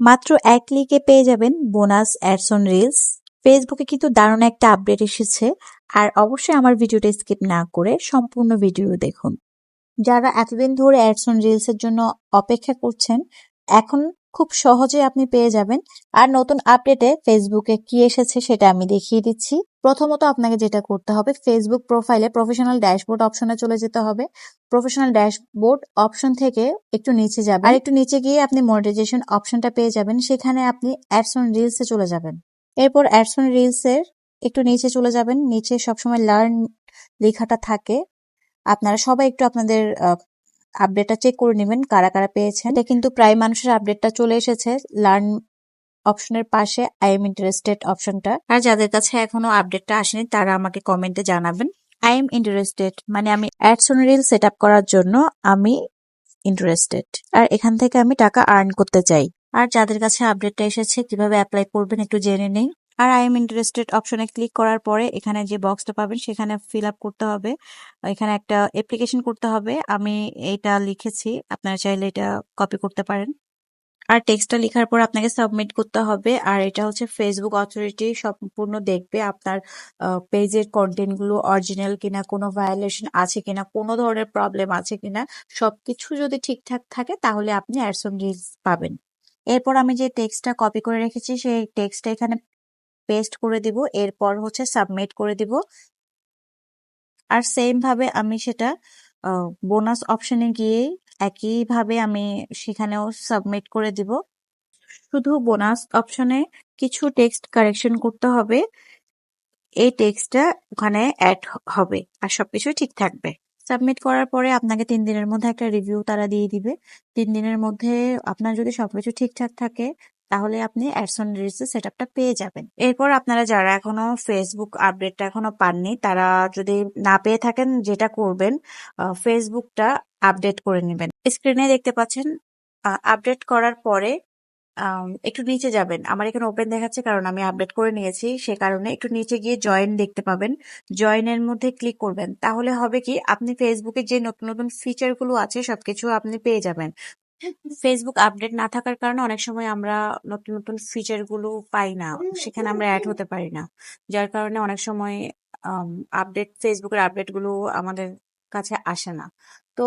মাত্র এক ক্লিকে পেয়ে যাবেন বোনাস অ্যাডসন রিলস। ফেসবুকে কিন্তু দারুণ একটা আপডেট এসেছে। আর অবশ্যই আমার ভিডিওটা স্কিপ না করে সম্পূর্ণ ভিডিও দেখুন। যারা এতদিন ধরে অ্যাডসন রিলস এর জন্য অপেক্ষা করছেন, এখন খুব সহজে আপনি পেয়ে যাবেন। আর নতুন আপডেটে ফেসবুকে কি এসেছে সেটা আমি দেখিয়ে দিচ্ছি। প্রথমত আপনাকে যেটা করতে হবে ফেসবুক প্রোফাইলে প্রফেশনাল ড্যাশবোর্ড অপশনে চলে যেতে হবে। প্রফেশনাল ড্যাশবোর্ড অপশন থেকে একটু নিচে যাবেন। আর একটু নিচে গিয়ে আপনি মনিটাইজেশন অপশনটা পেয়ে যাবেন। সেখানে আপনি অ্যাডস অন রিলসে চলে যাবেন। এরপর অ্যাডস অন রিলস এর একটু নিচে চলে যাবেন। নিচে সবসময় লার্ন লেখাটা থাকে। আপনারা সবাই একটু আপনাদের আপডেটটা চেক করে নেবেন, কারা কারা পেয়েছেন। এটা কিন্তু প্রায় মানুষের আপডেটটা চলে এসেছে। লার্ন অপশনের পাশে আই এম ইন্টারেস্টেড অপশনটা। আর যাদের কাছে এখনও আপডেটটা আসেনি, তারা আমাকে কমেন্টে জানাবেন। আই এম ইন্টারেস্টেড মানে আমি ads on reel set up করার জন্য আমি ইন্টারেস্টেড আর এখান থেকে আমি টাকা আর্ন করতে চাই। আর যাদের কাছে আপডেটটা এসেছে, কীভাবে অ্যাপ্লাই করবেন একটু জেনে নেই আর আই এম ইন্টারেস্টেড অপশনে ক্লিক করার পরে এখানে যে বক্সটা পাবেন, সেখানে ফিল আপ করতে হবে। এখানে একটা অ্যাপ্লিকেশন করতে হবে। আমি এটা লিখেছি, আপনারা চাইলে এটা কপি করতে পারেন। আর টেক্সটটা লেখার পর আপনাকে সাবমিট করতে হবে। আর এটা হচ্ছে ফেসবুক অথরিটি সম্পূর্ণ দেখবে আপনার পেজের কন্টেন্টগুলো অরিজিনাল কিনা, কোনো ভায়োলেশন আছে কিনা, কোনো ধরনের প্রবলেম আছে কিনা, সবকিছু যদি ঠিকঠাক থাকে তাহলে আপনি অ্যাডসন রিলস পাবেন। এরপর আমি যে টেক্সটটা কপি করে রেখেছি সেই টেক্সটটা এখানে পেস্ট করে দিব, এরপর হচ্ছে সাবমিট করে দিব। আর সেম ভাবে আমি সেটা বোনাস অপশনে গিয়ে একইভাবে আমি সেখানেও সাবমিট করে দিব। শুধু বোনাস অপশনে কিছু টেক্সট কারেকশন করতে হবে। এই টেক্সটটা ওখানে অ্যাড হবে আর সবকিছু ঠিক থাকবে। সাবমিট করার পরে আপনাকে তিন দিনের মধ্যে একটা রিভিউ তারা দিয়ে দিবে। তিন দিনের মধ্যে আপনার যদি সবকিছু ঠিকঠাক থাকে তাহলে আপনি অ্যাডসন রিলসের সেট আপটা পেয়ে যাবেন। এরপর আপনারা যারা এখনও ফেসবুক আপডেটটা এখনও পাননি, তারা যদি না পেয়ে থাকেন যেটা করবেন ফেসবুকটা আপডেট করে নেবেন। স্ক্রিনে দেখতে পাচ্ছেন আপডেট করার পরে একটু নিচে যাবেন। আমার এখানে ওপেন দেখাচ্ছে কারণ আমি আপডেট করে নিয়েছি, সে কারণে একটু নিচে গিয়ে জয়েন দেখতে পাবেন। জয়েনের মধ্যে ক্লিক করবেন। তাহলে হবে কি, আপনি ফেসবুকে যে নতুন নতুন ফিচারগুলো আছে, সবকিছু আপনি পেয়ে যাবেন। ফেসবুক আপডেট না থাকার কারণে অনেক সময় আমরা নতুন নতুন ফিচারগুলো পাই না। সেখানে আমরা অ্যাড হতে পারি না। যার কারণে অনেক সময় আপডেট ফেসবুকের আপডেটগুলো আমাদের কাছে আসে না। তো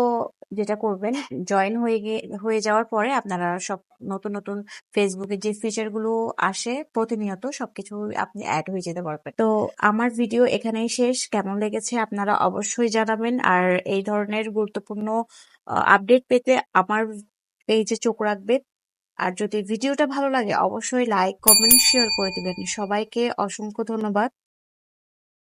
যেটা করবেন জয়েন হয়ে গিয়ে হয়ে যাওয়ার পরে আপনারা সব নতুন নতুন ফেসবুকে যে ফিচারগুলো আসে প্রতিনিয়ত সবকিছু আপনি অ্যাড হয়ে যেতে পারবেন। তো আমার ভিডিও এখানেই শেষ। কেমন লেগেছে আপনারা অবশ্যই জানাবেন। আর এই ধরনের গুরুত্বপূর্ণ আপডেট পেতে আমার পেজে চোখ রাখবেন। আর যদি ভিডিওটা ভালো লাগে, অবশ্যই লাইক কমেন্ট শেয়ার করে দিবেন। সবাইকে অসংখ্য ধন্যবাদ।